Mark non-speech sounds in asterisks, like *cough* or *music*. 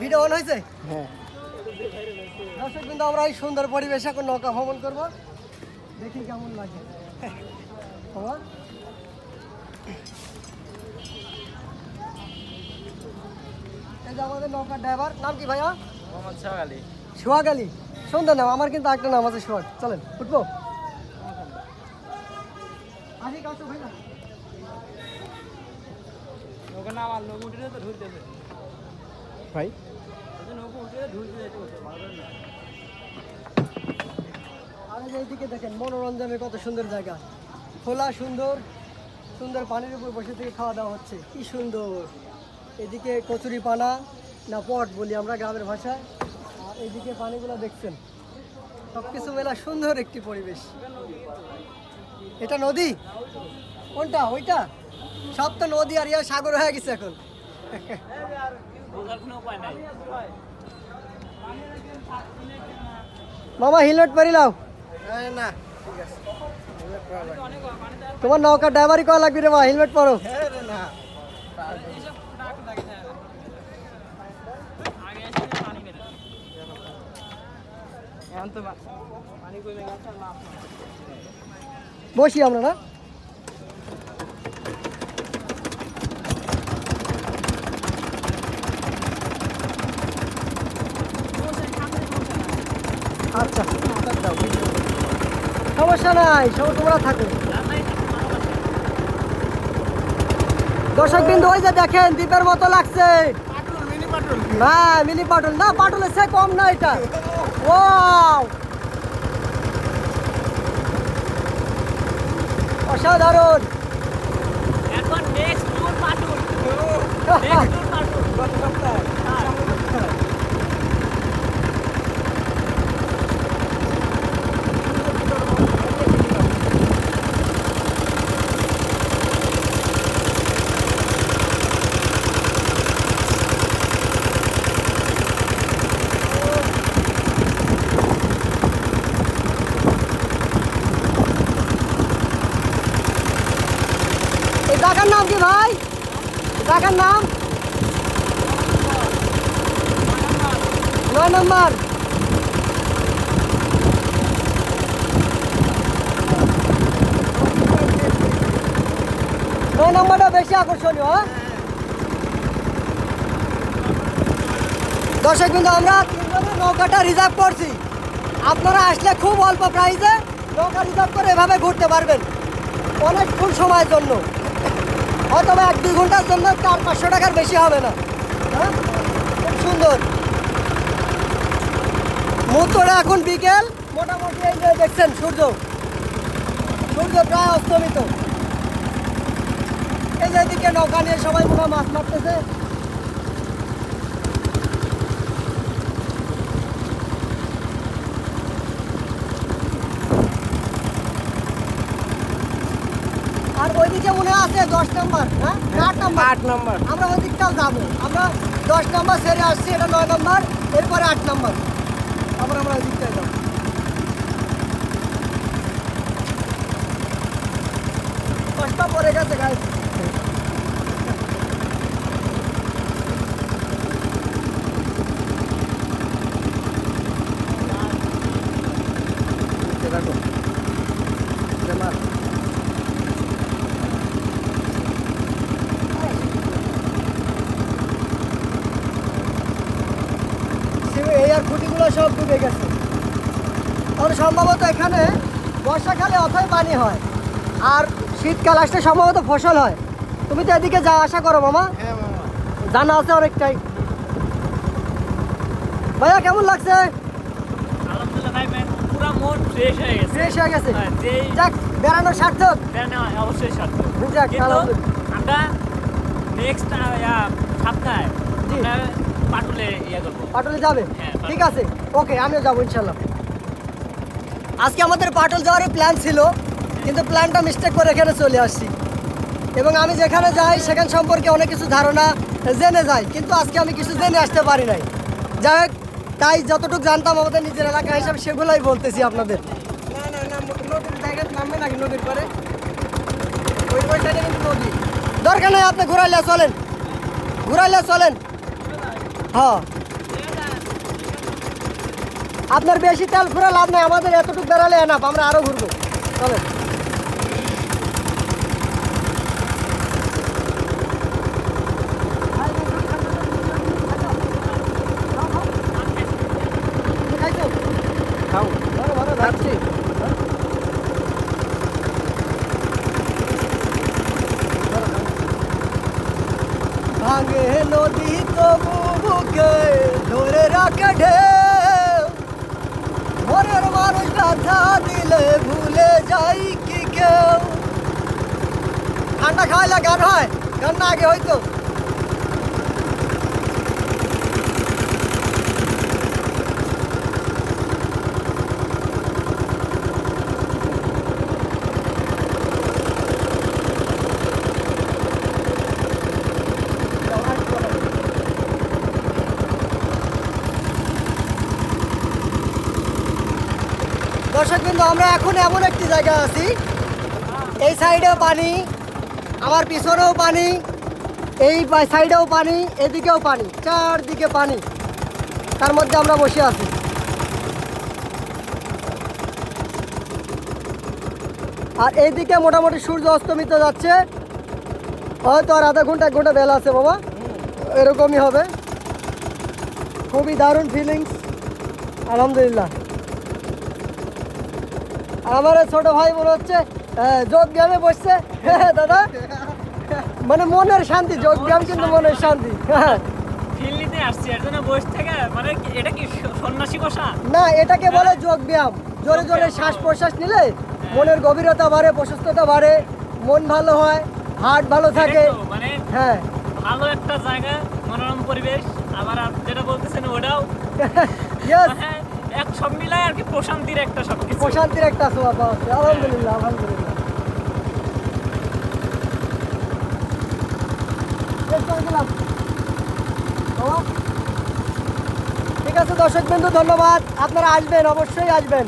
Video on হয়েছে? হ্যাঁ। দর্শক কিন্তু আমরা এই সুন্দর পরিবেশে এখন নৌকা ভ্রমণ করব। দেখি কেমন লাগে। বাবা? এই যে আমাদের নৌকার ড্রাইভার নাম কি ভাইয়া? মোহাম্মদ শাহ আলী। সোহাগ আলী। সুন্দর নাম আমার কিন্তু একটা নাম আছে সোহাগ। চলেন উঠবো। আসি ভাইয়া। উঠে তো ঢুলতেছে ভাই। এইদিকে দেখেন, মনোরঞ্জনের কত সুন্দর জায়গা। খোলা, সুন্দর সুন্দর পানির উপর বসে থেকে খাওয়া দাওয়া হচ্ছে। কি সুন্দর। এদিকে কচুরি পানা, না পট বলি আমরা গ্রামের ভাষায়। আর এইদিকে পানিগুলো দেখছেন সব কিছু মেলা সুন্দর একটি পরিবেশ। এটা নদী? কোনটা? ওইটা? সব তো নদী আর ইয়া সাগর হয়ে গেছে এখন। মামা হেলমেট পরি লাও না তোমার নৌকা ড্রাইভারি করা লাগবে রে মা হেলমেট পরো। বসি আমরা না? সমস্যা নাই সব তোমরা থাকো। দর্শক বিন্দু ওই যে দেখেন দ্বীপের মতো লাগছে। হ্যাঁ মিনি পাটল। না পাটলের সে কম না এটা। ওয়াও! অসাধারণ। এখন next tour Patul. Next tour Patul এই জায়গার নাম কি ভাই? জায়গার নাম? নয় নম্বর। নয় নম্বরটা বেশি আকর্ষণীয় হ্যাঁ? দর্শক কিন্তু আমরা তিনজনের নৌকাটা রিজার্ভ করছি। আপনারা আসলে খুব অল্প প্রাইসে নৌকা রিজার্ভ করে এভাবে ঘুরতে পারবেন। অনেকক্ষণ সময়ের জন্য। হয়তো বা এক দুই ঘণ্টার জন্য চার পাঁচশো টাকার বেশি হবে না। হ্যাঁ? খুব সুন্দর। মুহূর্তটা এখন বিকেল। মোটামুটি এই যে দেখছেন সূর্য। সূর্য প্রায় অস্তমিত। এই যে এদিকে নৌকা নিয়ে সবাই মোটা মাছ মারতেছে আর মনে আছে দশ নম্বর হ্যাঁ? না আট নম্বর। আট নম্বর। আমরা ওই দিকটাও যাব। আমরা দশ নম্বর সেরে আসছি এটা নয় নম্বর এরপরে আট নম্বর। তারপর আমরা ওই দিকটায় যাব। কষ্ট পড়ে গেছে গাছ এই আর খুঁটিগুলো সব ডুবে গেছে। তাহলে সম্ভবত এখানে বর্ষাকালে অথই পানি হয় আর শীতকাল আসলে সম্ভবত ফসল হয়। তুমি তো এদিকে যা আশা করো মামা। হ্যাঁ জানা আছে অনেকটাই। ভাইয়া কেমন লাগছে? আলহামদুলিল্লাহ ভাই ম্যাম পুরো ফ্রেশ হয়ে গেছে। হয়ে গেছে? হ্যাঁ, যেই যাক বেড়ানোর সার্থক। বেড়ানো অবশ্যই সার্থক। যাক। আমরা নেক্সট সপ্তাহে জি। পাটুলে ইয়ে করব। পাটলে যাবে? হ্যাঁ, ঠিক আছে। ওকে আমিও যাব ইনশাল্লাহ। আজকে আমাদের পাটল যাওয়ার প্ল্যান ছিল কিন্তু প্ল্যানটা মিস্টেক করে এখানে চলে আসছি। এবং আমি যেখানে যাই সেখান সম্পর্কে অনেক কিছু ধারণা জেনে যাই কিন্তু আজকে আমি কিছু জেনে আসতে পারি নাই। যাই হোক তাই যতটুকু জানতাম আমাদের নিজের এলাকা হিসাবে সেগুলোই বলতেছি আপনাদের। না না না নদীর জায়গায় নামবে নাকি নদীর পরে ওই ওই কিন্তু নদী। দরকার নেই আপনি ঘুরাইলে চলেন। ঘুরাইলে চলেন। হ্যাঁ। আপনার বেশি তেল ফুরা লাভ নেই, আমাদের এতটুকু বেড়ালে এনাফ আমরা আরও ঘুরবো। চলে ভাঙে নদী তবু বুকে ধরে রাখে ঢেউ। মনের মানুষ ব্যথা দিলে ভুলে যাই কি কেউ। ঠান্ডা খাওয়াইলে গান হয়। গান না আগে হয়তো। দর্শক কিন্তু আমরা এখন এমন একটি জায়গা আছি। এই সাইডেও পানি আমার পিছনেও পানি, এই সাইডেও পানি, এদিকেও পানি, চারদিকে পানি। তার মধ্যে আমরা বসে আছি। আর এইদিকে মোটামুটি সূর্য অস্তমিত যাচ্ছে। হয়তো আর আধা ঘণ্টা, এক ঘণ্টা বেলা আছে বাবা। এরকমই হবে। খুবই দারুণ ফিলিংস আলহামদুলিল্লাহ। আমার ছোট ভাই মনে হচ্ছে যোগ ব্যায়ামে বসছে। দাদা। মানে মনের শান্তি যোগ ব্যায়াম কিন্তু মনের শান্তি। থেকে মানে না এটাকে বলে যোগ ব্যায়াম জোরে জোরে শ্বাস প্রশ্বাস নিলে মনের গভীরতা বাড়ে প্রশস্ততা বাড়ে মন ভালো হয় হার্ট ভালো থাকে। মানে হ্যাঁ। ভালো একটা জায়গা মনোরম পরিবেশ। আবার যেটা বলতেছেন ওটাও। *laughs* হ্যাঁ। এক সব মিলায় আর কি প্রশান্তির একটা সব কিছু প্রশান্তির একটা ছোঁয়া পাওয়া যাচ্ছে আলহামদুলিল্লাহ আলহামদুলিল্লাহ। ঠিক আছে দর্শক বিন্দু ধন্যবাদ। আপনারা আসবেন, অবশ্যই আসবেন।